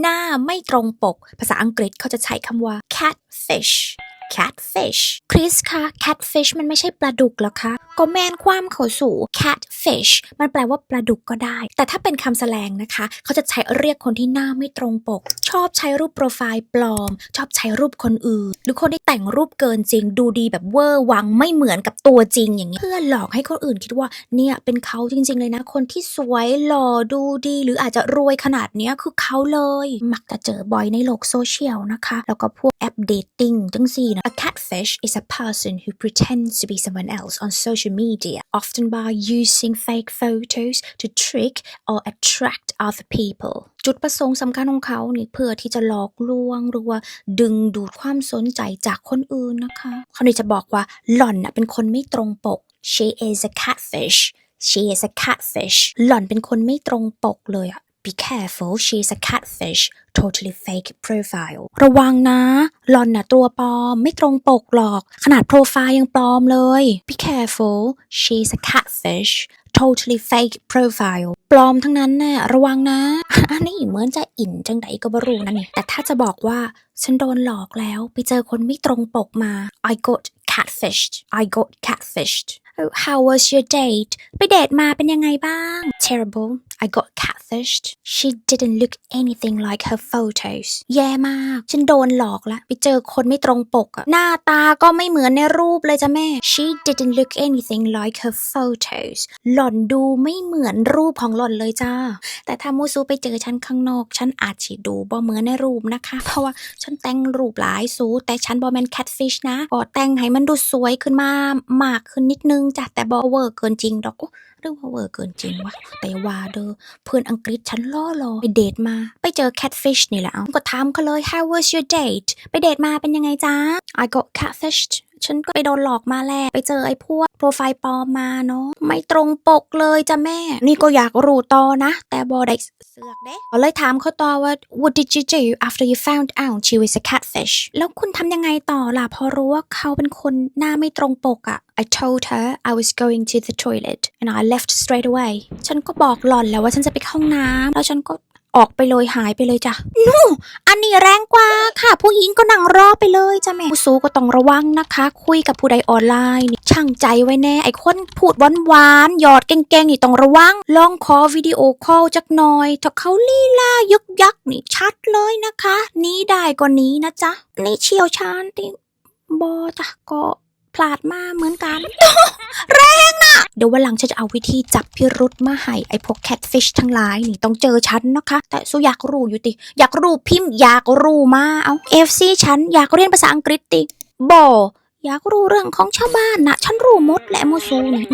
หน้าไม่ตรงปก ภาษาอังกฤษเขาจะใช้คำว่า catfish catfish คริสคะ catfish มันไม่ใช่ปลาดุกหรอคะ ก็แมนความเขาสู่ catfish มันแปลว่าปลาดุกก็ได้ แต่ถ้าเป็นคำแสลงนะคะ เขาจะใช้เรียกคนที่หน้าไม่ตรงปก ชอบใช้รูปโปรไฟล์ปลอม ชอบใช้รูปคนอื่น หรือคนที่แต่งรูปเกินจริง ดูดีแบบเวอร์วังไม่เหมือนกับตัวจริงอย่างนี้เพื่อหลอกให้คนอื่นคิดว่าเนี่ยเป็นเขาจริง ๆ เลยนะ คนที่สวยหล่อดูดี หรืออาจจะรวยขนาดเนี้ยคือเขาเลย มักจะเจอบ่อยในโลกโซเชียลนะคะ แล้วก็พวกแอปเดทติ้งจังสี่นะ A catfish is a person who pretends to be someone else on social media often by using fake photos to trick or attract other people จุดประสงค์สำคัญของเขานี่เพื่อที่จะหลอกลวงหรือว่าดึงดูดความสนใจจากคนอื่นนะคะเขาเลยจะบอกว่าหล่อนน่ะเป็นคนไม่ตรงปก she is a catfish she is a catfish หล่อนเป็นคนไม่ตรงปกเลยอะ Be careful she's a catfish totally fake profile ระวังนะหลอนน่ะตัวปลอม ไม่ตรงปกหรอก ขนาดโปรไฟล์ยังปลอมเลย Be careful she's a catfish totally fake profile ปลอมทั้งนั้นน่ะระวังนะ อันนี้เหมือนจะอินจังใดก็บรู้นะนี่ แต่ถ้าจะบอกว่า ฉันโดนหลอกแล้ว ไปเจอคนไม่ตรงปกมา I got catfished I got catfished Oh, how was your date ไปเดทมาเป็นยังไงบ้าง Terrible I got catfished She didn't look anything like her photos แย่มาก ฉันโดนหลอกละไปเจอคนไม่ตรงปกอะหน้าตาก็ไม่เหมือนในรูปเลยจ้ะแม่ She didn't look anything like her photos หล่อนดูไม่เหมือนรูปของหล่อนเลยจ้า แต่ถ้ามูซูไปเจอฉันข้างนอก ฉันอาจจะดูบ่เหมือนในรูปนะคะ เพราะว่าฉันแต่งรูปหลายสูแต่ฉันบ่แมน catfish นะก็แต่งให้มันดูสวยขึ้นมามากขึ้นนิดนึงจ้ะแต่บ่เวอร์เกินจริงดอก หรือว่าเวอร์เกินจริงวะแต่ว่าเด้อเพื่อนอังกฤษฉันล่อรอไปเดทมา ไปเจอ catfish นี่แหละเอาก็ถามเขาเลย how was your date ไปเดทมาเป็นยังไงจ้า I got catfished ฉันก็ไปโดนหลอกมาแหละไปเจอไอ้พวกโปรไฟล์ปลอมมาเนาะไม่ตรงปกเลยจ้ะแม่ นี่ก็อยากรู้ต่อนะ แต่บอได้เสือกเด้ก็เลยถามเขาต่อว่า what did you do after you found out she was a catfish แล้วคุณทำยังไงต่อล่ะพอรู้ว่าเขาเป็นคนหน้าไม่ตรงปกอะ I told her I was going to the toilet and I left straight away ฉันก็บอกหล่อนแล้วว่าฉันจะไปเข้าห้องน้ำแล้วฉันก็ ออกไปเลยหายไปเลยจ้ะนู่อันนี้แรงกว่าค่ะ ผู้หญิงก็นั่งรอไปเลยจ้ะแม่ผู้สูก็ต้องระวังนะคะ คุยกับผู้ใดออนไลน์นี่ช่างใจไว้แน่ไอ้คนพูดหวานๆหยอดเก่งๆนี่ต้องระวัง ลองขอวิดีโอคอลจักหน่อย ถ้าเขาลีลายึกยักนี่ชัดเลยนะคะหนี้ได้ก็หนี้นะจ๊ะนี่เชี่ยวชาญติบอจ้ะก็พลาดมาเหมือนกัน แรงนะ เดี๋ยววันหลังฉันจะเอาวิธีจับพิรุษมาให้ไอ้พวกแคทฟิชทั้งหลายนี่ต้องเจอฉันนะคะ แต่สุอยากรู้อยู่ติ อยากรู้พิมพ์อยากรู้มาเอาเอฟซีฉันอยากเรียนภาษาอังกฤษติบออยากรู้เรื่องของชาวบ้านนะฉันรู้หมดแหละโมซูนี่